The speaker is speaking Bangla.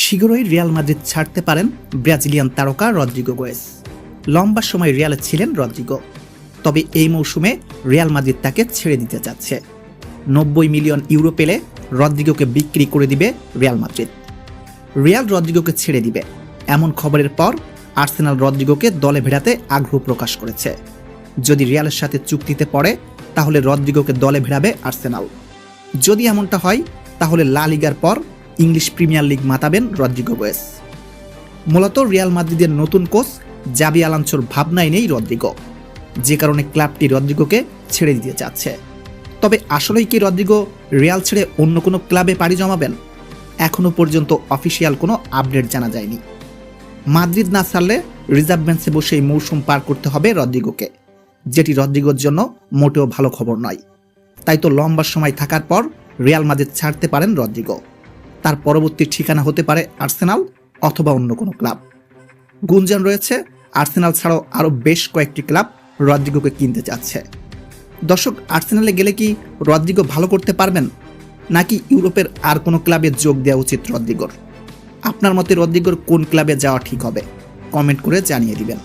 শীঘ্রই রিয়াল মাদ্রিদ ছাড়তে পারেন ব্রাজিলিয়ান তারকা রদ্রিগো গোয়েস। লম্বা সময় রিয়ালে ছিলেন রদ্রিগো। তবে এই মৌসুমে রিয়াল মাদ্রিদ তাকে ছেড়ে দিতে যাচ্ছে। নব্বই মিলিয়ন ইউরো পেলে রদ্রিগোকে বিক্রি করে দিবে রিয়াল মাদ্রিদ। রিয়াল রদ্রিগোকে ছেড়ে দিবে। এমন খবরের পর আর্সেনাল রদ্রিগোকে দলে ভেড়াতে আগ্রহ প্রকাশ করেছে। যদি রিয়ালের সাথে চুক্তিতে পড়ে, তাহলে রদ্রিগোকে দলে ভেড়াবে আর্সেনাল। যদি এমনটা হয়, তাহলে লা লিগার পর ইংলিশ প্রিমিয়ার লিগ মাতাবেন রদ্রিগো গোয়েস। মূলত রিয়াল মাদ্রিদের নতুন কোচ জাবি আলাঞ্চোর ভাবনায় নেই রদ্রিগো। যে কারণে ক্লাবটি রদ্রিগোকে ছেড়ে দিতে চাচ্ছে। তবে আসলেই কি রদ্রিগো রিয়াল ছেড়ে অন্য কোনো ক্লাবে পাড়ি জমাবেন? এখনও পর্যন্ত অফিসিয়াল কোনো আপডেট জানা যায়নি। মাদ্রিদ না ছাড়লে রিজার্ভ বেঞ্চে বসে এই মৌসুম পার করতে হবে রদ্রিগোকে। যেটি রদ্রিগোর জন্য মোটেও ভালো খবর নয়। তাই তো লম্বা সময় থাকার পর রিয়াল মাদ্রিদ ছাড়তে পারেন রদ্রিগো। তার পরবর্তী ঠিকানা হতে পারে আর্সেনাল অথবা অন্য কোনো ক্লাব। গুঞ্জন রয়েছে, আর্সেনাল ছাড়াও আরও বেশ কয়েকটি ক্লাব রদ্রিগোকে কিনতে চাচ্ছে দর্শক, আর্সেনালে গেলে কি রদ্রিগো ভালো করতে পারবেন? নাকি ইউরোপের আর কোনো ক্লাবে যোগ দেওয়া উচিত রদ্রিগোর? আপনার মতে রদ্রিগোর কোন ক্লাবে যাওয়া ঠিক হবে? কমেন্ট করে জানিয়ে দিবেন।